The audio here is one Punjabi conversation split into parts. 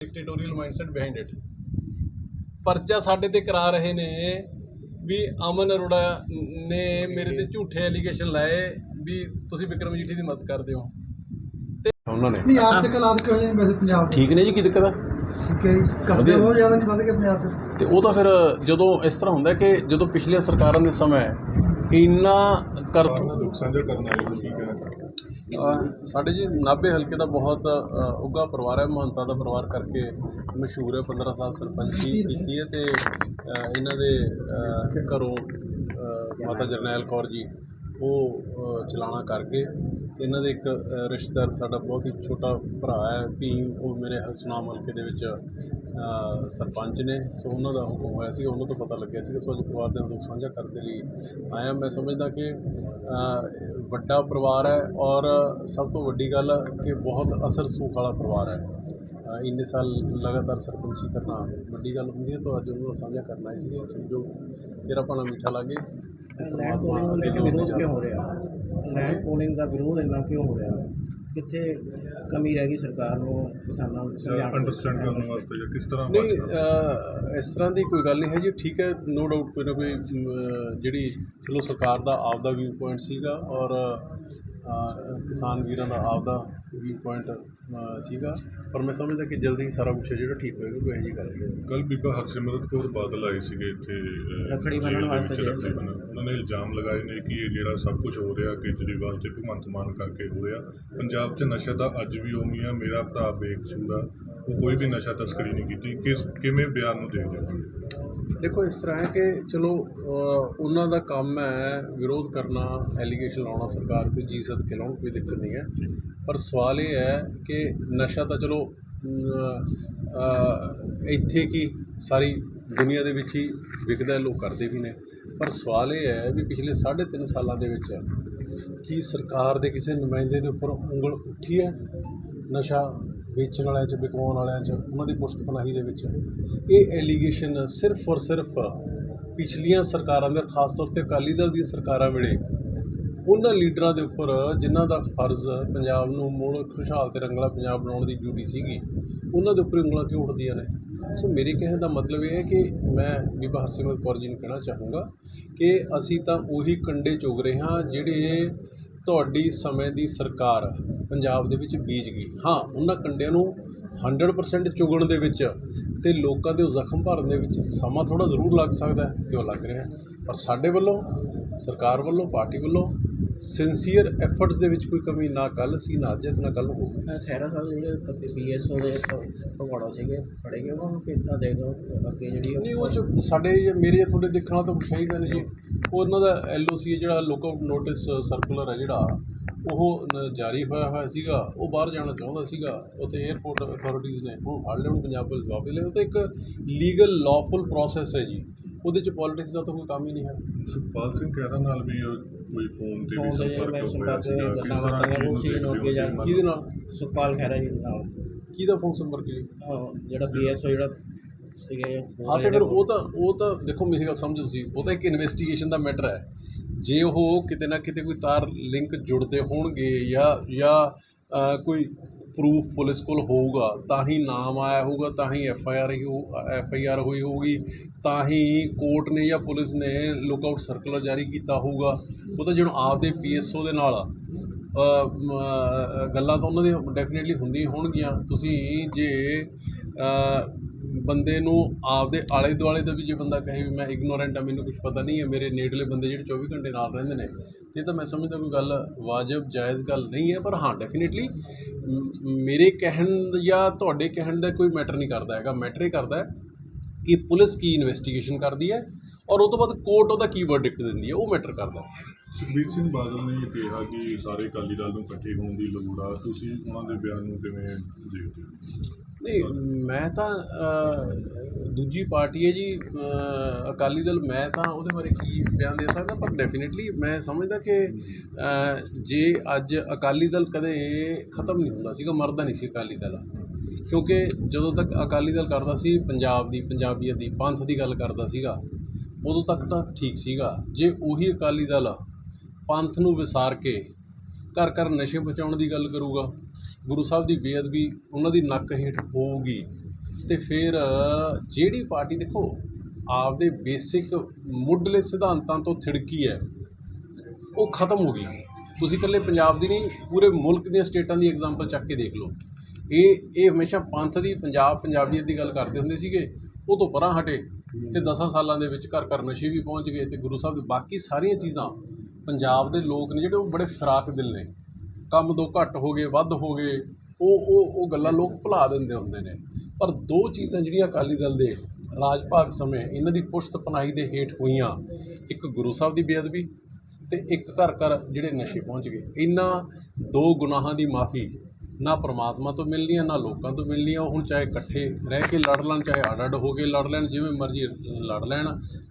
ਡਿਕਟੇਟੋਰੀਅਲ ਮਾਈਂਡਸੈਟ ਬਿਹਾਈਂਡ ਇਟ ਪਰਚਾ ਸਾਡੇ ਤੇ ਕਰਾ ਰਹੇ ਨੇ ਵੀ ਅਮਨ ਅਰੋੜਾ ਨੇ ਮੇਰੇ ਤੇ ਝੂਠੇ ਐਲੀਗੇਸ਼ਨ ਲਾਏ ਵੀ ਤੁਸੀਂ ਵਿਕਰਮ ਜੀਠੀ ਦੀ ਮਦਦ ਕਰਦੇ ਹੋ। ਤੇ ਉਹਨਾਂ ਨੇ। ਨਹੀਂ ਆਪ ਤੇ ਹਾਲਾਤ ਕਿਹੋ ਜਿਹੇ ਨੇ ਵੈਸੇ ਪੰਜਾਬ ਦੇ ਠੀਕ ਨੇ ਜੀ ਕੀ ਦਿੱਕਤ ਆ? ਠੀਕ ਹੈ ਜੀ। ਕਰਦੇ ਵਧੀਆ। ਬਹੁਤ ਜ਼ਿਆਦਾ ਨਹੀਂ ਵੱਧ ਗਏ ਪੰਜਾਬ 'ਚ। ਤੇ ਉਹ ਤਾਂ ਫਿਰ ਜਦੋਂ ਇਸ ਤਰ੍ਹਾਂ ਹੁੰਦਾ ਕਿ ਜਦੋਂ ਪਿਛਲੀਆਂ ਸਰਕਾਰਾਂ ਦੇ ਸਮੇਂ ਇੰਨਾ ਕਰ ਸਾਂਝਾ ਕਰਨ ਵਾਲੇ ਨੂੰ ਕੀ ਕਹਿਣਾ ਚਾਹੁੰਦੇ ਅਹ ਸਾਡੇ ਜੀ ਨਾਭੇ ਹਲਕੇ ਦਾ ਬਹੁਤ ਉੱਘਾ ਪਰਿਵਾਰ ਹੈ ਮਹੰਤਾ ਦਾ ਪਰਿਵਾਰ ਕਰਕੇ ਮਸ਼ਹੂਰ ਹੈ 15 ਸਾਲ ਸਰਪੰਚੀ ਕੀਤੀ ਹੈ ਤੇ ਇਹਨਾਂ ਦੇ ਘਰੋਂ ਮਾਤਾ ਜਰਨੈਲ ਕੌਰ ਜੀ ਉਹ ਅਹ, ਚਲਾਣਾ ਕਰਕੇ ਤੇ ਇਹਨਾਂ ਦੇ ਇੱਕ ਰਿਸ਼ਤੇਦਾਰ ਸਾਡਾ ਬਹੁਤ ਹੀ ਛੋਟਾ ਭਰਾ ਹੈ ਵੀ ਉਹ ਮੇਰੇ ਸੁਨਾਮ ਹਲਕੇ ਦੇ ਵਿੱਚ ਸਰਪੰਚ ਨੇ। ਸੋ ਉਹਨਾਂ ਦਾ ਹੁਕਮ ਹੋਇਆ ਸੀ ਉਹਨਾਂ ਤੋਂ ਪਤਾ ਲੱਗਿਆ ਸੀ ਸੋ ਅੱਜ ਪਰਿਵਾਰ ਦੇ ਨਾਲ ਦੁੱਖ ਸਾਂਝਾ ਕਰਨ ਦੇ ਲਈ ਆਇਆ। ਮੈਂ ਸਮਝਦਾ ਕਿ ਵੱਡਾ ਪਰਿਵਾਰ ਹੈ ਔਰ ਸਭ ਤੋਂ ਵੱਡੀ ਗੱਲ ਕਿ ਬਹੁਤ ਅਸਰ ਸੂਖ ਵਾਲਾ ਪਰਿਵਾਰ ਹੈ। ਇੰਨੇ ਸਾਲ ਲਗਾਤਾਰ ਸਰਪੰਚੀ ਕਰਨਾ ਵੱਡੀ ਗੱਲ ਹੁੰਦੀ ਹੈ ਤਾਂ ਅੱਜ ਉਹਨਾਂ ਦਾ ਸਾਂਝਾ ਕਰਨਾ ਹੀ ਸੀ ਜੋ ਤੇਰਾ ਭਾਣਾ ਮਿੱਠਾ ਲਾਗੇ ਲੈਂਡ ਪੋਲਿੰਗ ਨੂੰ ਲੈ ਕੇ ਵਿਰੋਧ ਕਿਉਂ ਹੋ ਰਿਹਾ ਲੈਂਡ ਪੋਲਿੰਗ ਦਾ ਵਿਰੋਧ ਇੰਨਾ ਕਿਉਂ ਹੋ ਰਿਹਾ? ਕਿੱਥੇ ਕਮੀ ਰਹਿ ਗਈ ਸਰਕਾਰ ਨੂੰ ਕਿਸਾਨਾਂ ਨੂੰ? ਸਮਝਾਉਣ ਅੰਡਰਸਟੈਂਡ ਕਰਨ ਵਾਸਤੇ ਜਾਂ ਕਿਸ ਤਰ੍ਹਾਂ ਨਹੀਂ ਇਸ ਤਰ੍ਹਾਂ ਦੀ ਕੋਈ ਗੱਲ ਨਹੀਂ ਹੈ ਜੀ ਠੀਕ ਹੈ ਨੋ ਡਾਊਟ ਕੋਈ ਨਾ ਕੋਈ ਜਿਹੜੀ ਚਲੋ ਸਰਕਾਰ ਦਾ ਆਪਦਾ ਵਿਊ ਪੁਆਇੰਟ ਸੀਗਾ ਔਰ ਕਿਸਾਨ ਵੀਰਾਂ ਦਾ ਆਪਦਾ ਵਿਊ ਪੁਆਇੰਟ ਸੀਗਾ। ਪਰ ਮੈਂ ਸਮਝਦਾ ਕਿ ਜਲਦੀ ਹੀ ਸਾਰਾ ਕੁਝ ਜਿਹੜਾ ਠੀਕ ਹੋਏਗਾ ਕੋਈ ਇਹੋ ਜਿਹੀ ਗੱਲ ਨਹੀਂ ਕੱਲ ਬੀਬਾ ਹਰਸਿਮਰਤ ਕੌਰ ਬਾਦਲ ਆਏ ਸੀਗੇ ਇੱਥੇ ਰੱਖੜੀ ਦੇ ਵਾਸਤੇ। ਉਹਨਾਂ ਨੇ ਇਲਜ਼ਾਮ ਲਗਾਏ ਨੇ ਕਿ ਇਹ ਜਿਹੜਾ ਸਭ ਕੁਝ ਹੋ ਰਿਹਾ ਕੇਜਰੀਵਾਲ ਤੇ ਭਗਵੰਤ ਮਾਨ ਕਰਕੇ ਹੋ ਰਿਹਾ। ਪੰਜਾਬ 'ਚ ਨਸ਼ਾ ਦਾ ਅੱਜ ਵੀ ਉਮੀ ਆ ਮੇਰਾ ਭਰਾ ਬੇਕਸੂਰ ਆ। ਉਹ ਕੋਈ ਵੀ ਨਸ਼ਾ ਤਸਕਰੀ ਨਹੀਂ ਕੀਤੀ। ਕਿਸ ਕਿਵੇਂ ਬਿਆਨ ਨੂੰ ਦੇਖਦੇ ਹੋ? ਦੇਖੋ, ਇਸ ਤਰ੍ਹਾਂ ਹੈ ਕਿ ਚਲੋ ਉਹਨਾਂ ਦਾ ਕੰਮ ਹੈ ਵਿਰੋਧ ਕਰਨਾ ਐਲੀਗੇਸ਼ਨ ਲਾਉਣਾ ਸਰਕਾਰ ਕੋਈ ਜੀ ਸਦ ਕੇ ਲਾਉਣ, ਕੋਈ ਦਿੱਕਤ ਨਹੀਂ ਹੈ। ਪਰ ਸਵਾਲ ਇਹ ਹੈ ਕਿ ਨਸ਼ਾ ਤਾਂ ਚਲੋ ਇੱਥੇ ਕੀ ਸਾਰੀ ਦੁਨੀਆ ਦੇ ਵਿੱਚ ਹੀ ਵਿਕਦਾ ਲੋਕ ਕਰਦੇ ਵੀ ਨੇ। ਪਰ ਸਵਾਲ ਇਹ ਹੈ ਵੀ ਪਿਛਲੇ 3.5 ਸਾਲਾਂ ਦੇ ਵਿੱਚ ਕੀ ਸਰਕਾਰ ਦੇ ਕਿਸੇ ਨੁਮਾਇੰਦੇ ਦੇ ਉੱਪਰ ਉਂਗਲ ਉੱਠੀ ਹੈ ਨਸ਼ਾ ਵੇਚਣ ਵਾਲਿਆਂ 'ਚ, ਵਿਕਵਾਉਣ ਵਾਲਿਆਂ 'ਚ, ਉਹਨਾਂ ਦੀ ਪੁਸ਼ਤਪਨਾਹੀ ਦੇ ਵਿੱਚ। ਇਹ ਐਲੀਗੇਸ਼ਨ ਸਿਰਫ ਔਰ ਸਿਰਫ ਪਿਛਲੀਆਂ ਸਰਕਾਰਾਂ ਦੇ ਖਾਸ ਤੌਰ ਤੇ ਅਕਾਲੀ ਦਲ ਦੀਆਂ ਸਰਕਾਰਾਂ ਵੇਲੇ। ਉਹਨਾਂ ਲੀਡਰਾਂ ਦੇ ਉੱਪਰ ਜਿਨ੍ਹਾਂ ਦਾ ਫਰਜ਼ ਪੰਜਾਬ ਨੂੰ ਮੁੜ ਖੁਸ਼ਹਾਲ ਤੇ ਰੰਗਲਾ ਪੰਜਾਬ ਬਣਾਉਣ ਦੀ ਡਿਊਟੀ ਸੀਗੀ, ਉਹਨਾਂ ਦੇ ਉੱਪਰ ਉਂਗਲਾਂ ਕਿਉਂ ਉੱਠਦੀਆਂ ਨੇ? ਸੋ ਮੇਰੇ ਕਹਿਣ ਦਾ ਮਤਲਬ ਇਹ ਹੈ ਕਿ ਮੈਂ ਬੀਬਾ ਹਰਸਿਮਰਤ ਕੌਰ ਜੀ ਨੂੰ ਕਹਿਣਾ ਚਾਹੂੰਗਾ ਕਿ ਅਸੀਂ ਤਾਂ ਉਹੀ ਕੰਡੇ ਚੁਗ ਰਹੇ ਹਾਂ ਜਿਹੜੇ ਤੁਹਾਡੀ ਸਮੇਂ ਦੀ ਸਰਕਾਰ ਪੰਜਾਬ ਦੇ ਵਿੱਚ ਬੀਜ ਗਈ। ਹਾਂ, ਉਹਨਾਂ ਕੰਡਿਆਂ ਨੂੰ 100% ਚੁਗਣ ਦੇ ਵਿੱਚ ਤੇ ਲੋਕਾਂ ਦੇ ਉਹ ਜ਼ਖਮ ਭਰਨ ਦੇ ਵਿੱਚ ਸਮਾਂ ਥੋੜਾ ਜ਼ਰੂਰ ਲੱਗ ਸਕਦਾ ਹੈ ਤੇ ਉਹ ਲੱਗ ਰਿਹਾ ਪਰ ਸਾਡੇ ਵੱਲੋਂ, ਸਰਕਾਰ ਵੱਲੋਂ, ਪਾਰਟੀ ਵੱਲੋਂ ਸਿੰਸੀਅਰ ਐਫਰਟਸ ਦੇ ਵਿੱਚ ਕੋਈ ਕਮੀ ਨਾ ਕੱਲ ਸੀ ਨਾ ਅੱਜ ਹੈ ਤੇ ਨਾ ਕੱਲ ਹੋਊਗੀ ਖੈਰਾ ਸਾਹਿਬ ਜਿਹੜੇ ਬੀਐਸਓ ਦੇ ਭਗੌੜਾ ਸੀਗੇ ਫੜੇ ਗਏ ਉਹਨਾਂ ਨੂੰ ਕਿੱਦਾਂ ਦੇਖਦੇ ਹੋ ਅੱਗੇ ਜਿਹੜੀ ਨਹੀਂ ਉਹ ਚ ਸਾਡੇ ਜਾਂ ਮੇਰੇ ਜਾਂ ਤੁਹਾਡੇ ਦੇਖਣ ਤਾਂ ਕੁਛ ਹੈ ਹੀ ਗੱਲ ਜੀ। ਉਹ ਉਹਨਾਂ ਦਾ ਐਲਓਸੀ ਜਿਹੜਾ ਲੁੱਕ ਆਊਟ ਨੋਟਿਸ ਸਰਕੂਲਰ ਹੈ ਜਿਹੜਾ। ਉਹ ਜਾਰੀ ਹੋਇਆ ਹੋਇਆ ਸੀਗਾ ਉਹ ਬਾਹਰ ਜਾਣਾ ਚਾਹੁੰਦਾ ਸੀਗਾ। ਉੱਥੇ 에ਅਰਪੋਰਟ ਅਥਾਰਟੀਜ਼ ਨੇ ਉਹ ਫੜ ਉਹਨੂੰ ਪੰਜਾਬ ਪੁਲਿਸ ਵਾਪਸ ਲੈ ਉਹ ਤਾਂ ਇੱਕ ਲੀਗਲ ਲਾਫੁਲ ਪ੍ਰੋਸੈਸ ਹੈ ਜੀ। ਉਹਦੇ ਚ ਪੋਲਿਟਿਕਸ ਦਾ ਤਾਂ ਕੋਈ ਕੰਮ ਹੀ ਨਹੀਂ ਹੈ। ਸੁਖਪਾਲ ਸਿੰਘ ਖਹਿਰਾ ਨਾਲ ਵੀ ਕੋਈ ਫੋਨ ਤੇ ਵੀ ਸੰਪਰਕ ਹੋਇਆ ਸੀਗਾ ਕਿਸ ਤਰ੍ਹਾਂ ਬਾਤਾਂ ਉਹ ਕੀ ਚੀਜ਼ ਨੂੰ ਅੱਗੇ ਜਾ ਕੇ ਕਿਹਦੇ ਨਾਲ? ਸੁਖਪਾਲ ਖੈਰਾ ਜੀ ਨਾਲ। ਕਿਹਦਾ ਫੋਨ ਸੰਪਰਕ ਜੀ? ਅਹ ਜਿਹੜਾ ਬੀਐਸਓ ਜਿਹੜਾ ਸੀਗੇ ਹਾਂ ਤੇ ਫਿਰ ਉਹ ਤਾਂ ਉਹ ਤਾਂ ਦੇਖੋ ਮੇਰੀ ਗੱਲ ਸਮਝੋ ਤੁਸੀਂ ਉਹ ਤਾਂ ਇੱਕ ਇਨਵੈਸਟੀਗੇਸ਼ਨ ਦਾ ਮੈਟਰ ਹੈ। ਜੇ ਉਹ ਕਿਤੇ ਨਾ ਕਿਤੇ ਕੋਈ ਤਾਰ ਲਿੰਕ ਜੁੜਦੇ ਹੋਣਗੇ ਜਾਂ ਜਾਂ ਕੋਈ ਪ੍ਰੂਫ ਪੁਲਿਸ ਕੋਲ ਹੋਊਗਾ, ਤਾਂ ਹੀ ਨਾਮ ਆਇਆ ਹੋਊਗਾ, ਤਾਂ ਹੀ F I R F I R ਹੋਈ ਹੋਊਗੀ, ਤਾਂ ਹੀ ਕੋਰਟ ਨੇ ਜਾਂ ਪੁਲਿਸ ਨੇ ਲੁੱਕ ਆਊਟ ਸਰਕੂਲਰ ਜਾਰੀ ਕੀਤਾ ਹੋਊਗਾ। ਉਹ ਤਾਂ ਜਦੋਂ ਆਪਦੇ ਪੀਐਸਓ ਦੇ ਨਾਲ ਗੱਲਾਂ ਤਾਂ ਉਹਨਾਂ ਦੀਆਂ ਡੈਫੀਨੇਟਲੀ ਹੁੰਦੀਆਂ ਹੋਣਗੀਆਂ। ਤੁਸੀਂ ਜੇ ਬੰਦੇ ਨੂੰ ਆਪਦੇ ਆਲੇ ਦੁਆਲੇ ਦਾ ਵੀ ਜੇ ਬੰਦਾ ਕਹੇ ਵੀ ਮੈਂ ਇਗਨੋਰੈਂਟ ਆ, ਮੈਨੂੰ ਕੁਝ ਪਤਾ ਨਹੀਂ ਹੈ, ਮੇਰੇ ਨੇੜਲੇ ਬੰਦੇ ਜਿਹੜੇ 24 ਘੰਟੇ ਨਾਲ ਰਹਿੰਦੇ ਨੇ, ਤੇ ਤਾਂ ਮੈਂ ਸਮਝਦਾ ਕੋਈ ਗੱਲ ਵਾਜਬ, ਜਾਇਜ਼ ਗੱਲ ਨਹੀਂ ਹੈ, ਪਰ ਹਾਂ ਡੈਫੀਨੇਟਲੀ ਮੇਰੇ ਕਹਿਣ ਜਾਂ ਤੁਹਾਡੇ ਕਹਿਣ ਦਾ ਕੋਈ ਮੈਟਰ ਨਹੀਂ ਕਰਦਾ ਹੈਗਾ। ਮੈਟਰ ਇਹ ਕਰਦਾ ਹੈ ਕਿ ਪੁਲਿਸ ਕੀ ਇਨਵੈਸਟੀਗੇਸ਼ਨ ਕਰਦੀ ਹੈ ਔਰ ਉਹ ਤੋਂ ਬਾਅਦ ਕੋਰਟ ਉਹਦਾ ਕੀ ਵਰਡਿਕਟ ਦਿੰਦੀ ਹੈ, ਉਹ ਮੈਟਰ ਕਰਦਾ। ਸੁਖਬੀਰ ਸਿੰਘ ਬਾਦਲ ਨੇ ਕਿਹਾ ਕਿ ਸਾਰੇ ਅਕਾਲੀ ਦਲ ਨੂੰ ਇਕੱਠੇ ਹੋਣ ਦੀ ਲੋੜ ਆ। ਤੁਸੀਂ ਉਹਨਾਂ ਦੇ ਬਿਆਨ ਨੂੰ ਕਿਵੇਂ ਦੇਖਦੇ ਹੋ? ਨਹੀਂ, ਮੈਂ ਤਾਂ ਦੂਜੀ ਪਾਰਟੀ ਹੈ ਜੀ ਅਕਾਲੀ ਦਲ, ਮੈਂ ਤਾਂ ਉਹਦੇ ਬਾਰੇ ਕੀ ਬਿਆਨ ਦੇ ਸਕਦਾ? ਪਰ ਡੈਫੀਨਿਟਲੀ ਮੈਂ ਸਮਝਦਾ ਕਿ ਜੇ ਅੱਜ ਅਕਾਲੀ ਦਲ ਕਦੇ ਖਤਮ ਨਹੀਂ ਹੁੰਦਾ ਸੀਗਾ, ਮਰਦਾ ਨਹੀਂ ਸੀ ਅਕਾਲੀ ਦਲ। ਕਿਉਂਕਿ ਜਦੋਂ ਤੱਕ ਅਕਾਲੀ ਦਲ ਕਰਦਾ ਸੀ, ਪੰਜਾਬ ਦੀ, ਪੰਜਾਬੀਅਤ ਦੀ, ਪੰਥ ਦੀ ਗੱਲ ਕਰਦਾ ਸੀਗਾ, ਉਦੋਂ ਤੱਕ ਤਾਂ ਠੀਕ ਸੀਗਾ। ਜੇ ਉਹੀ ਅਕਾਲੀ ਦਲ ਪੰਥ ਨੂੰ ਵਿਸਾਰ ਕੇ ਘਰ ਘਰ ਨਸ਼ੇ ਪਹੁੰਚਾਉਣ ਦੀ ਗੱਲ ਕਰੂਗਾ, ਗੁਰੂ ਸਾਹਿਬ ਦੀ ਬੇਅਦਬੀ ਉਹਨਾਂ ਦੀ ਨੱਕ ਹੇਠ ਹੋਊਗੀ। ਤੇ ਫਿਰ, ਜਿਹੜੀ ਪਾਰਟੀ ਦੇਖੋ, ਆਪਦੇ ਬੇਸਿਕ ਮੁੱਢਲੇ ਸਿਧਾਂਤਾਂ ਤੋਂ ਥਿੜਕੀ ਹੈ, ਉਹ ਖਤਮ ਹੋ ਗਈ। ਤੁਸੀਂ ਇਕੱਲੇ ਪੰਜਾਬ ਦੀ ਨਹੀਂ, ਪੂਰੇ ਮੁਲਕ ਦੀਆਂ ਸਟੇਟਾਂ ਦੀ ਐਗਜ਼ਾਮਪਲ ਚੱਕ ਕੇ ਦੇਖ ਲਓ। ਇਹ ਇਹ ਹਮੇਸ਼ਾ ਪੰਥ ਦੀ, ਪੰਜਾਬ, ਪੰਜਾਬੀਅਤ ਦੀ ਗੱਲ ਕਰਦੇ ਹੁੰਦੇ ਸੀਗੇ, ਉਹ ਤੋਂ ਪਰਾਂ ਹਟੇ ਤੇ 10 ਸਾਲਾਂ ਦੇ ਵਿੱਚ ਘਰ ਘਰ ਨਸ਼ੇ ਵੀ ਪਹੁੰਚ ਗਏ ਤੇ ਗੁਰੂ ਸਾਹਿਬ ਦੇ ਬਾਕੀ ਸਾਰੀਆਂ ਚੀਜ਼ਾਂ ਪੰਜਾਬ ਦੇ ਲੋਕ ਨੇ ਜਿਹੜੇ ਉਹ ਬੜੇ ਫਰਾਕ ਦਿਲ ਨੇ। ਕੰਮ ਦੋ ਘੱਟ ਹੋ ਗਏ, ਵੱਧ ਹੋ ਗਏ, ਉਹ ਉਹ ਉਹ ਗੱਲਾਂ ਲੋਕ ਭੁਲਾ ਦਿੰਦੇ ਹੁੰਦੇ ਨੇ। ਪਰ ਦੋ ਚੀਜ਼ਾਂ ਜਿਹੜੀਆਂ ਅਕਾਲੀ ਦਲ ਦੇ ਰਾਜ ਭਾਗ ਸਮੇਂ ਇਹਨਾਂ ਦੀ ਪੁਸ਼ਤ ਪਨਾਹੀ ਦੇ ਹੇਠ ਹੋਈਆਂ, ਇੱਕ ਗੁਰੂ ਸਾਹਿਬ ਦੀ ਬੇਅਦਬੀ ਤੇ ਇੱਕ ਘਰ ਘਰ ਜਿਹੜੇ ਨਸ਼ੇ ਪਹੁੰਚ ਗਏ। ਇਹਨਾਂ ਦੋ ਗੁਨਾਹਾਂ ਦੀ ਮਾਫੀ ਨਾ ਪ੍ਰਮਾਤਮਾ ਤੋਂ ਮਿਲਣੀ ਆ ਨਾ ਲੋਕਾਂ ਤੋਂ ਮਿਲਣੀ ਆ ਉਹ ਹੁਣ ਚਾਹੇ ਇਕੱਠੇ ਰਹਿ ਕੇ ਲੜ ਲੈਣ ਚਾਹੇ ਅੱਡ ਅੱਡ ਹੋ ਕੇ ਲੜ ਲੈਣ ਜਿਵੇਂ ਮਰਜ਼ੀ ਲੜ ਲੈਣ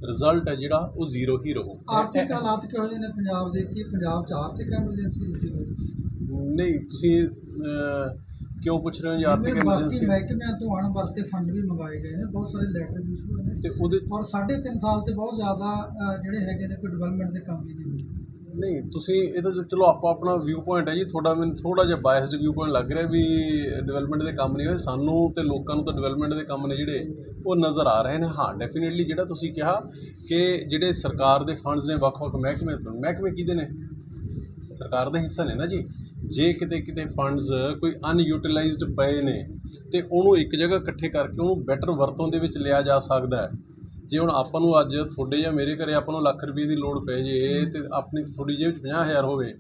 ਰਿਜ਼ਲਟ ਹੈ ਜਿਹੜਾ ਉਹ ਜ਼ੀਰੋ ਹੀ ਰਹੂ। ਆਰਥਿਕ ਹਾਲਾਤ ਕਿਹੋ ਜਿਹੇ ਨੇ ਪੰਜਾਬ ਦੇ? ਕੀ ਪੰਜਾਬ ਚ ਆਰਥਿਕ ਐਮਰਜੈਂਸੀ ਨਹੀਂ ਤੁਸੀਂ ਕਿਉਂ ਪੁੱਛ ਰਹੇ ਹੋ ਜੀ ਆਰਥਿਕ ਐਮਰਜੈਂਸੀ ਮਹਿਕਮਿਆਂ ਤੋਂ ਅਣਵਰਤੇ ਫੰਡ ਵੀ ਮੰਗਾਏ ਗਏ ਨੇ ਬਹੁਤ ਸਾਰੇ ਲੈਟਰ ਵੀ ਇਸ਼ੂ ਨੇ। ਤੇ ਉਹਦੇ ਔਰ ਸਾਢੇ ਤਿੰਨ ਸਾਲ ਤੇ ਬਹੁਤ ਜ਼ਿਆਦਾ ਜਿਹੜੇ ਹੈਗੇ ਨੇ ਕੋਈ ਡਿਵੈਲਪਮੈਂਟ ਦੇ ਕੰਮ ਵੀ ਨਹੀਂ ਹੋਏ। ਨਹੀਂ, ਤੁਸੀਂ ਇਹਦਾ ਤਾਂ ਚਲੋ ਆਪਾਂ ਆਪਣਾ ਵਿਊ ਪੁਆਇੰਟ ਹੈ ਜੀ, ਤੁਹਾਡਾ ਮੈਨੂੰ ਥੋੜਾ ਜਿਹਾ ਬਾਇਸਡ ਵਿਊ ਪੁਆਇੰਟ ਲੱਗ ਰਿਹਾ ਵੀ ਡਿਵੈਲਪਮੈਂਟ ਦੇ ਕੰਮ ਨਹੀਂ ਹੋਏ। ਸਾਨੂੰ ਤੇ ਲੋਕਾਂ ਨੂੰ ਤਾਂ ਡਿਵੈਲਪਮੈਂਟ ਦੇ ਕੰਮ ਨੇ ਜਿਹੜੇ, ਉਹ ਨਜ਼ਰ ਆ ਰਹੇ ਨੇ। ਹਾਂ ਡੈਫੀਨਿਟਲੀ ਜਿਹੜਾ ਤੁਸੀਂ ਕਿਹਾ ਕਿ ਜਿਹੜੇ ਸਰਕਾਰ ਦੇ ਫੰਡਸ ਨੇ, ਵੱਖ-ਵੱਖ ਮਹਿਕਮੇ ਤੋਂ, ਮਹਿਕਮੇ ਕਿਹਦੇ ਨੇ? ਸਰਕਾਰ ਦਾ ਹਿੱਸਾ ਨੇ ਨਾ ਜੀ। ਜੇ ਕਿਤੇ ਕਿਤੇ ਫੰਡਸ ਕੋਈ ਅਨਯੂਟਿਲਾਈਜ਼ਡ ਪਏ ਨੇ, ਤੇ ਉਹਨੂੰ ਇੱਕ ਜਗ੍ਹਾ ਇਕੱਠੇ ਕਰਕੇ ਉਹਨੂੰ ਬੈਟਰ ਵਰਤੋਂ ਦੇ ਵਿੱਚ ਲਿਆ ਜਾ ਸਕਦਾ ਹੈ। ਜੇ ਹੁਣ ਆਪਾਂ ਨੂੰ ਅੱਜ ਤੁਹਾਡੇ ਜਾਂ ਮੇਰੇ ਘਰੇ ਆਪਾਂ ਨੂੰ ਲੱਖ ਰੁਪਏ ਦੀ ਲੋੜ ਪੈ ਜੇ ਤੇ ਆਪਣੀ ਥੋੜੀ ਜੇਬ 'ਚ 50000 ਹੋਵੇ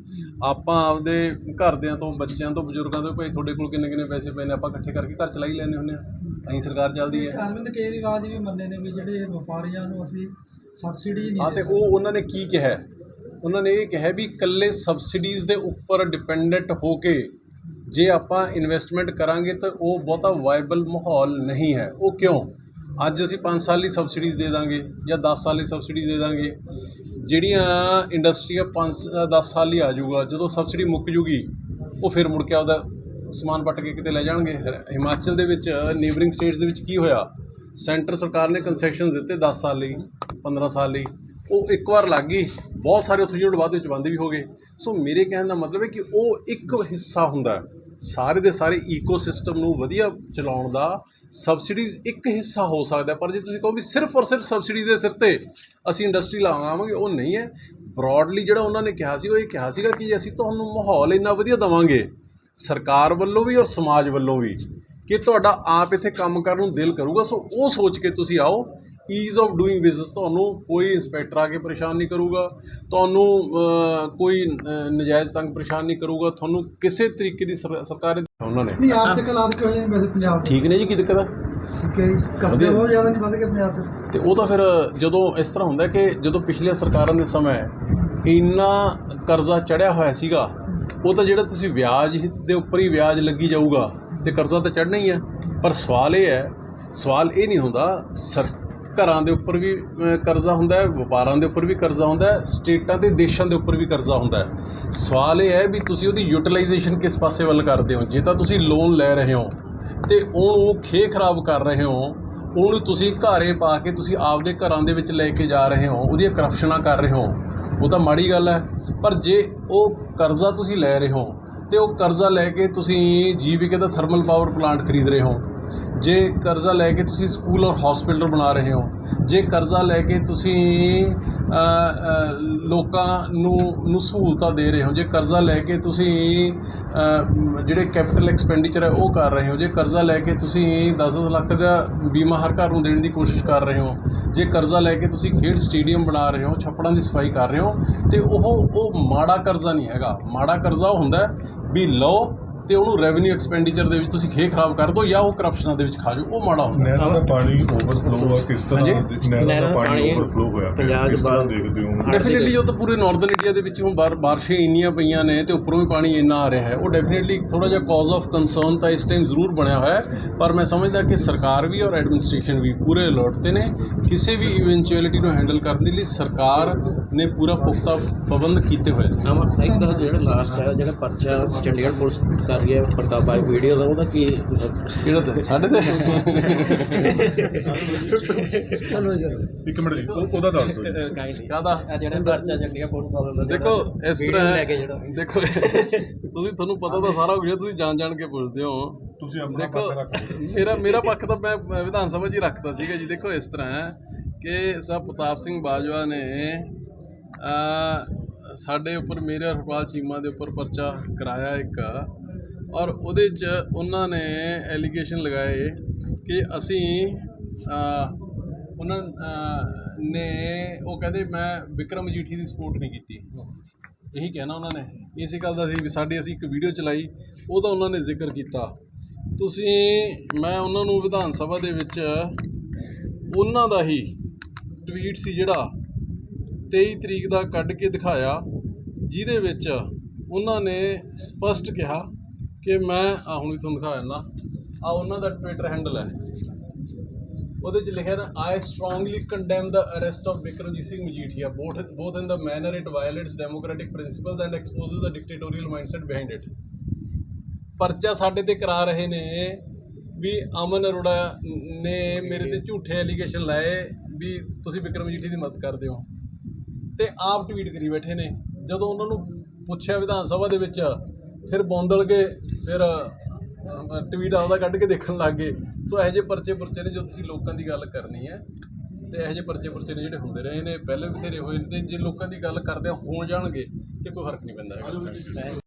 ਆਪਾਂ ਆਪਦੇ ਘਰਦਿਆਂ ਤੋਂ ਬੱਚਿਆਂ ਤੋਂ ਬਜ਼ੁਰਗਾਂ ਤੋਂ ਭਾਈ ਤੁਹਾਡੇ ਕੋਲ ਕਿੰਨੇ ਕਿੰਨੇ ਪੈਸੇ ਪਏ ਨੇ ਆਪਾਂ ਇਕੱਠੇ ਕਰਕੇ ਘਰ ਚਲਾਈ ਲੈਂਦੇ ਹੁੰਦੇ ਆ ਅਸੀਂ ਸਰਕਾਰ ਚੱਲਦੀ ਹੈ। ਅਰਵਿੰਦ ਕੇਜਰੀਵਾਲ ਜੀ ਵੀ ਮੰਨੇ ਨੇ ਵੀ ਜਿਹੜੇ ਵਪਾਰੀਆਂ ਨੂੰ ਅਸੀਂ ਸਬਸਿਡੀ ਨਹੀਂ ਹਾਂ ਤੇ ਉਹ ਉਹਨਾਂ ਨੇ ਕੀ ਕਿਹਾ? ਉਹਨਾਂ ਨੇ ਇਹ ਕਿਹਾ ਵੀ ਇਕੱਲੇ ਸਬਸਿਡੀਜ਼ ਦੇ ਉੱਪਰ ਡਿਪੈਂਡੈਂਟ ਹੋ ਕੇ ਜੇ ਆਪਾਂ ਇਨਵੈਸਟਮੈਂਟ ਕਰਾਂਗੇ ਤਾਂ ਉਹ ਬਹੁਤਾ ਵਾਇਬਲ ਮਾਹੌਲ ਨਹੀਂ ਹੈ। ਉਹ ਕਿਉਂ? ਅੱਜ ਅਸੀਂ 5 ਸਾਲ ਲਈ ਸਬਸਿਡੀਜ਼ ਦੇ ਦਾਂਗੇ ਜਾਂ 10 ਸਾਲ ਲਈ ਸਬਸਿਡੀਜ਼ ਦੇ ਦਾਂਗੇ। ਜਿਹੜੀਆਂ ਇੰਡਸਟਰੀ ਆ 5 10 ਸਾਲ ਲਈ ਆ ਜਾਊਗਾ, ਜਦੋਂ ਸਬਸਿਡੀ ਮੁੱਕ ਜੂਗੀ, ਉਹ ਫਿਰ ਮੁੜ ਕੇ ਆਪਦਾ ਸਮਾਨ ਪੱਟ ਕੇ ਕਿਤੇ ਲੈ ਜਾਣਗੇ। ਹਿਮਾਚਲ ਦੇ ਵਿੱਚ ਨੇਬਰਿੰਗ ਸਟੇਟਸ ਦੇ ਵਿੱਚ ਕੀ ਹੋਇਆ? ਸੈਂਟਰ ਸਰਕਾਰ ਨੇ ਕਨਸੈਸ਼ਨਸ ਦਿੱਤੇ 10 ਸਾਲ ਲਈ 15 ਸਾਲ ਲਈ। ਉਹ ਇੱਕ ਵਾਰ ਲੱਗ ਗਈ। ਬਹੁਤ ਸਾਰੇ ਉੱਥੇ ਜਿਹੜੇ ਬਾਅਦ ਵਿੱਚ ਬੰਦ ਵੀ ਹੋ ਗਏ। ਸੋ ਮੇਰੇ ਕਹਿਣ ਦਾ ਮਤਲਬ ਹੈ ਕਿ ਉਹ ਇੱਕ ਹਿੱਸਾ ਹੁੰਦਾ ਸਾਰੇ ਦੇ ਸਾਰੇ ਈਕੋਸਿਸਟਮ ਨੂੰ ਵਧੀਆ ਚਲਾਉਣ ਦਾ ਸਬਸਿਡੀਜ਼ ਇੱਕ ਹਿੱਸਾ ਹੋ ਸਕਦਾ ਪਰ ਜੇ ਤੁਸੀਂ ਕਹੋ ਵੀ ਸਿਰਫ ਔਰ ਸਿਰਫ ਸਬਸਿਡੀਜ਼ ਦੇ ਸਿਰ ਤੇ ਅਸੀਂ ਇੰਡਸਟਰੀ ਲਾਵਾਂਗੇ ਉਹ ਨਹੀਂ ਹੈ। ਬ੍ਰੌਡਲੀ ਜਿਹੜਾ ਉਹਨਾਂ ਨੇ ਕਿਹਾ ਸੀ, ਉਹ ਇਹ ਕਿਹਾ ਸੀਗਾ ਕਿ ਅਸੀਂ ਤੁਹਾਨੂੰ ਮਾਹੌਲ ਇੰਨਾ ਵਧੀਆ ਦਵਾਂਗੇ, ਸਰਕਾਰ ਵੱਲੋਂ ਵੀ ਔਰ ਸਮਾਜ ਵੱਲੋਂ ਵੀ ਕਿ ਤੁਹਾਡਾ ਆਪ ਇੱਥੇ ਕੰਮ ਕਰਨ ਨੂੰ ਦਿਲ ਕਰੂਗਾ। ਸੋ ਉਹ ਸੋਚ ਕੇ ਤੁਸੀਂ ਆਓ। ਈਜ਼ ਆਫ ਡੂਇੰਗ ਬਿਜ਼ਨਸ ਤੁਹਾਨੂੰ ਕੋਈ ਇੰਸਪੈਕਟਰ ਆ ਕੇ ਪਰੇਸ਼ਾਨ ਨਹੀਂ ਕਰੂਗਾ। ਤੁਹਾਨੂੰ ਕੋਈ ਨਜਾਇਜ਼ ਤੰਗ ਪਰੇਸ਼ਾਨ ਨਹੀਂ ਕਰੂਗਾ। ਤੁਹਾਨੂੰ ਕਿਸੇ ਤਰੀਕੇ ਦੀ ਸਰ- ਸਰਕਾਰ ਉਹਨਾਂ ਨੇ। ਨਹੀਂ ਆਰਥਿਕ ਹਾਲਾਤ ਕਿਹੋ ਜਿਹੇ ਨੇ? ਵੈਸੇ ਪੰਜਾਬ ਦੇ। ਠੀਕ ਨੇ ਜੀ ਕੀ ਦਿੱਕਤ ਆ? ਠੀਕ ਹੈ ਜੀ। ਵਧੀਆ। ਬਹੁਤ ਜ਼ਿਆਦਾ ਨਹੀਂ ਵੱਧ ਗਿਆ ਪੰਜਾਬ 'ਚ ਤੇ ਉਹ ਤਾਂ ਫਿਰ ਜਦੋਂ ਇਸ ਤਰ੍ਹਾਂ ਹੁੰਦਾ ਕਿ ਜਦੋਂ ਪਿਛਲੀਆਂ ਸਰਕਾਰਾਂ ਦੇ ਸਮੇਂ ਇੰਨਾ ਕਰਜ਼ਾ ਚੜਿਆ ਹੋਇਆ ਸੀਗਾ ਉਹ ਤਾਂ ਜਿਹੜਾ ਤੁਸੀਂ ਵਿਆਜ ਦੇ ਉੱਪਰ ਹੀ ਵਿਆਜ ਲੱਗੀ ਜਾਊਗਾ। ਤੇ ਕਰਜ਼ਾ ਤਾਂ ਚੜਨਾ ਹੀ ਹੈ। ਪਰ ਸਵਾਲ ਇਹ ਹੈ, ਸਵਾਲ ਇਹ ਨਹੀਂ ਹੁੰਦਾ, ਸਰ, ਘਰਾਂ ਦੇ ਉੱਪਰ ਵੀ ਕਰਜ਼ਾ ਹੁੰਦਾ ਹੈ, ਵਪਾਰਾਂ ਦੇ ਉੱਪਰ ਵੀ ਕਰਜ਼ਾ ਹੁੰਦਾ ਹੈ, ਸਟੇਟਾਂ ਤੇ ਦੇਸ਼ਾਂ ਦੇ ਉੱਪਰ ਵੀ ਕਰਜ਼ਾ ਹੁੰਦਾ ਹੈ। ਸਵਾਲ ਇਹ ਹੈ ਵੀ ਤੁਸੀਂ ਉਹਦੀ ਯੂਟਿਲਾਈਜੇਸ਼ਨ ਕਿਸ ਪਾਸੇ ਵੱਲ ਕਰਦੇ ਹੋ? ਜੇ ਤਾਂ ਤੁਸੀਂ ਲੋਨ ਲੈ ਰਹੇ ਹੋ ਤੇ ਉਹਨੂੰ ਖੇ ਖਰਾਬ ਕਰ ਰਹੇ ਹੋ, ਉਹਨੂੰ ਤੁਸੀਂ ਘਾਰੇ ਪਾ ਕੇ ਤੁਸੀਂ ਆਪਦੇ ਘਰਾਂ ਦੇ ਵਿੱਚ ਲੈ ਕੇ ਜਾ ਰਹੇ ਹੋ, ਉਹਦੀਆਂ ਕਰਪਸ਼ਨਾਂ ਕਰ ਰਹੇ ਹੋ, ਉਹ ਤਾਂ ਮਾੜੀ ਗੱਲ ਹੈ। ਪਰ ਜੇ ਉਹ ਕਰਜ਼ਾ ਤੁਸੀਂ ਲੈ ਰਹੇ ਹੋ ਅਤੇ ਉਹ ਕਰਜ਼ਾ ਲੈ ਕੇ ਤੁਸੀਂ ਜੀਵਿਕੇ ਦਾ ਥਰਮਲ ਪਾਵਰ ਪਲਾਂਟ ਖਰੀਦ ਰਹੇ ਹੋ। ਜੇ ਕਰਜ਼ਾ ਲੈ ਕੇ ਤੁਸੀਂ ਸਕੂਲ ਔਰ ਹਸਪੀਟਲ ਬਣਾ ਰਹੇ ਹੋ, ਜੇ ਕਰਜ਼ਾ ਲੈ ਕੇ ਤੁਸੀਂ ਲੋਕਾਂ ਨੂੰ ਨੂੰ ਸਹੂਲਤਾਂ ਦੇ ਰਹੇ ਹੋ, ਜੇ ਕਰਜ਼ਾ ਲੈ ਕੇ ਤੁਸੀਂ ਜਿਹੜੇ ਕੈਪੀਟਲ ਐਕਸਪੈਂਡੀਚਰ ਹੈ ਉਹ ਕਰ ਰਹੇ ਹੋ, ਜੇ ਕਰਜ਼ਾ ਲੈ ਕੇ ਤੁਸੀਂ 10-10 ਲੱਖ ਦਾ ਬੀਮਾ ਹਰ ਘਰ ਨੂੰ ਦੇਣ ਦੀ ਕੋਸ਼ਿਸ਼ ਕਰ ਰਹੇ ਹੋ, ਜੇ ਕਰਜ਼ਾ ਲੈ ਕੇ ਤੁਸੀਂ ਖੇਡ ਸਟੇਡੀਅਮ ਬਣਾ ਰਹੇ ਹੋ, ਛੱਪੜਾਂ ਦੀ ਸਫ਼ਾਈ ਕਰ ਰਹੇ ਹੋ, ਤੇ ਉਹ ਉਹ ਮਾੜਾ ਕਰਜ਼ਾ ਨਹੀਂ ਹੈਗਾ। ਮਾੜਾ ਕਰਜ਼ਾ ਉਹ ਹੁੰਦਾ ਵੀ ਲਓ ਤੇ ਉਹਨੂੰ ਰੈਵਨਿਊ ਐਕਸਪੈਂਡੀਚਰ ਦੇ ਵਿੱਚ ਤੁਸੀਂ ਖੇ ਖਰਾਬ ਕਰ ਦਿਓ ਜਾਂ ਉਹ ਕਰਪਸ਼ਨਾਂ ਦੇ ਵਿੱਚ ਖਾ ਜਾਓ ਉਹ ਮਾੜਾ ਹੁੰਦਾ ਹੈ। ਨਹਿਰਾਂ ਦਾ ਪਾਣੀ ਓਵਰਫਲੋ ਆ ਕਿਸ ਤਰ੍ਹਾਂ? ਨਹਿਰਾਂ ਦਾ ਪਾਣੀ ਓਵਰਫਲੋ ਹੋਇਆ ਪੰਜਾਬ ਤਰ੍ਹਾਂ ਬਾਅਦ- ਦੇਖਦੇ ਹੋ ਡੈਫੀਨਿਟਲੀ ਜੋ ਤਾਂ ਪੂਰੇ ਨਾਰਥਰਨ ਇੰਡੀਆ ਦੇ ਵਿੱਚ ਹੁਣ ਬਾਰ ਬਾਰਿਸ਼ਾਂ ਇੰਨੀਆਂ ਪਈਆਂ ਨੇ ਤੇ ਉੱਪਰੋਂ ਵੀ ਪਾਣੀ ਇੰਨਾ ਆ ਰਿਹਾ ਹੈ ਉਹ ਡੈਫੀਨਿਟਲੀ ਥੋੜਾ ਜਿਹਾ ਕਾਜ਼ ਆਫ ਕੰਸਰਨ ਤਾਂ ਇਸ ਟਾਈਮ ਜ਼ਰੂਰ ਬਣਿਆ ਹੋਇਆ ਹੈ ਪਰ ਮੈਂ ਸਮਝਦਾ ਕਿ ਸਰਕਾਰ ਵੀ ਔਰ ਐਡਮਿਨਿਸਟ੍ਰੇਸ਼ਨ ਵੀ ਪੂਰੇ ਅਲਰਟ ਤੇ ਨੇ ਕਿਸੇ ਵੀ ਇਵੈਂਚੁਅਲਿਟੀ ਨੂੰ ਹੈਂਡਲ ਕਰਨ ਦੇ ਲਈ ਸਰਕਾਰ ਨੇ ਪੂਰਾ ਪੁਖਤਾ ਪ੍ਰਬੰਧ ਕੀਤੇ ਹੋਏ ਨੇ ਇੱਕ ਜਿਹੜਾ ਲਾਸਟ ਹੈ ਜਿਹੜਾ ਪਰਚਾ ਚੰਡੀਗੜ੍ਹ ਪੁਲਿਸ ਕਰ ਰਹੀ ਹੈ ਪ੍ਰਤਾਪ ਬਾਈ ਵੀਡੀਓ ਦਾ ਉਹਦਾ ਕੀ ਕਿਹੜਾ ਤੇ ਸਾਡੇ ਤੇ? ਇੱਕ ਮਿੰਟ ਜੀ ਉਹ- ਉਹਦਾ ਦੱਸ ਦਿਓ ਜੀ। ਕਾਹਦਾ? ਆ ਜਿਹੜਾ ਪਰਚਾ ਚੰਡੀਗੜ੍ਹ ਪੁਲਿਸ ਵਾਲਾ ਦਾ। ਦੇਖੋ ਇਸ video ਤਰ੍ਹਾਂ ਲੈ ਕੇ ਜਿਹੜਾ ਦੇਖੋ ਤੁਸੀਂ ਤੁਹਾਨੂੰ ਪਤਾ ਤਾਂ ਸਾਰਾ ਕੁਝ ਹੈ ਤੁਸੀਂ ਜਾਣ ਜਾਣ ਕੇ ਪੁੱਛਦੇ ਹੋ। ਤੁਸੀਂ ਆਪਣਾ ਦੇਖੋ ਪੱਖ ਰੱਖ ਦਿਓ। ਮੇਰਾ ਮੇਰਾ ਪੱਖ ਤਾਂ ਮੈਂ ਮੈਂ ਵਿਧਾਨ ਸਭਾ 'ਚ ਹੀ ਰੱਖਦਾ ਸੀਗਾ ਜੀ। ਦੇਖੋ ਇਸ ਤਰ੍ਹਾਂ ਹੈ ਕਿ ਸਰ ਪ੍ਰਤਾਪ ਸਿੰਘ ਬਾਜਵਾ ਨੇ ਅ, ਸਾਡੇ ਉੱਪਰ ਮੇਰੇ ਹਰਪਾਲ ਚੀਮਾ ਦੇ ਉੱਪਰ ਪਰਚਾ ਕਰਾਇਆ ਇੱਕ। ਔਰ ਉਹਦੇ 'ਚ ਉਹਨਾਂ ਨੇ ਐਲੀਗੇਸ਼ਨ ਲਗਾਏ ਕਿ ਅਸੀਂ ਉਹਨਾਂ ਨੇ ਉਹ ਕਹਿੰਦੇ ਮੈਂ ਵਿਕਰਮ ਮਜੀਠੀ ਦੀ ਸਪੋਰਟ ਨਹੀਂ ਕੀਤੀ। ਇਹੀ ਕਹਿਣਾ ਉਹਨਾਂ ਨੇ। ਇਸੇ ਗੱਲ ਦਾ ਸੀ ਵੀ ਸਾਡੀ ਅਸੀਂ ਇੱਕ ਵੀਡੀਓ ਚਲਾਈ ਉਹਦਾ ਉਹਨਾਂ ਨੇ ਜ਼ਿਕਰ ਕੀਤਾ। ਤੁਸੀਂ, ਮੈਂ ਉਹਨਾਂ ਨੂੰ ਵਿਧਾਨ ਸਭਾ ਦੇ ਵਿੱਚ ਉਹਨਾਂ ਦਾ ਹੀ ਟਵੀਟ ਸੀ ਜਿਹੜਾ 23 ਤਰੀਕ ਦਾ ਕੱਢ ਕੇ ਦਿਖਾਇਆ, ਜਿਹਦੇ ਵਿੱਚ ਉਹਨਾਂ ਨੇ ਸਪਸ਼ਟ ਕਿਹਾ ਕਿ ਮੈਂ ਆ ਹੁਣ ਵੀ ਤੁਹਾਨੂੰ ਦਿਖਾ ਦਿੰਦਾ। ਆ ਉਹਨਾਂ ਦਾ ਟਵਿੱਟਰ ਹੈਂਡਲ ਹੈ। ਉਹਦੇ ਚ ਲਿਖਿਆ ਨਾ I strongly condemn the arrest of Vikramjit Singh Majithia both both in the manner it violates democratic principles and exposes the dictatorial mindset behind it ਪਰਚਾ ਸਾਡੇ ਤੇ ਕਰਾ ਰਹੇ ਨੇ ਵੀ ਅਮਨ ਅਰੋੜਾ ਨੇ ਮੇਰੇ ਤੇ ਝੂਠੇ ਐਲੀਗੇਸ਼ਨ ਲਾਏ ਵੀ ਤੁਸੀਂ ਵਿਕਰਮ ਮਜੀਠੀ ਦੀ ਮਦਦ ਕਰਦੇ ਹੋ। ਤੇ ਆਪ ਟਵੀਟ ਕਰੀ ਬੈਠੇ ਨੇ। ਜਦੋਂ ਉਹਨਾਂ ਨੂੰ ਪੁੱਛਿਆ ਵਿਧਾਨ ਸਭਾ ਦੇ ਵਿੱਚ ਫਿਰ ਬੌਂਦਲ ਗਏ ਫਿਰ ਟਵੀਟ ਆਪਦਾ ਕੱਢ ਕੇ ਦੇਖਣ ਲੱਗ ਗਏ। ਸੋ ਇਹੋ ਜਿਹੇ ਪਰਚੇ ਪੁਰਚੇ ਨੇ ਜੋ ਤੁਸੀਂ ਲੋਕਾਂ ਦੀ ਗੱਲ ਕਰਨੀ ਹੈ ਤੇ ਇਹੋ ਜਿਹੇ ਪਰਚੇ ਪੁਰਚੇ ਨੇ ਜਿਹੜੇ ਹੁੰਦੇ ਰਹੇ ਨੇ, ਪਹਿਲੇ ਵੀ ਬਥੇਰੇ ਹੋਏ ਨੇ ਤੇ ਜੇ ਲੋਕਾਂ ਦੀ ਗੱਲ ਕਰਦੇ ਹੋਣ ਜਾਣਗੇ ਤੇ ਕੋਈ ਫ਼ਰਕ ਨਹੀਂ ਪੈਂਦਾ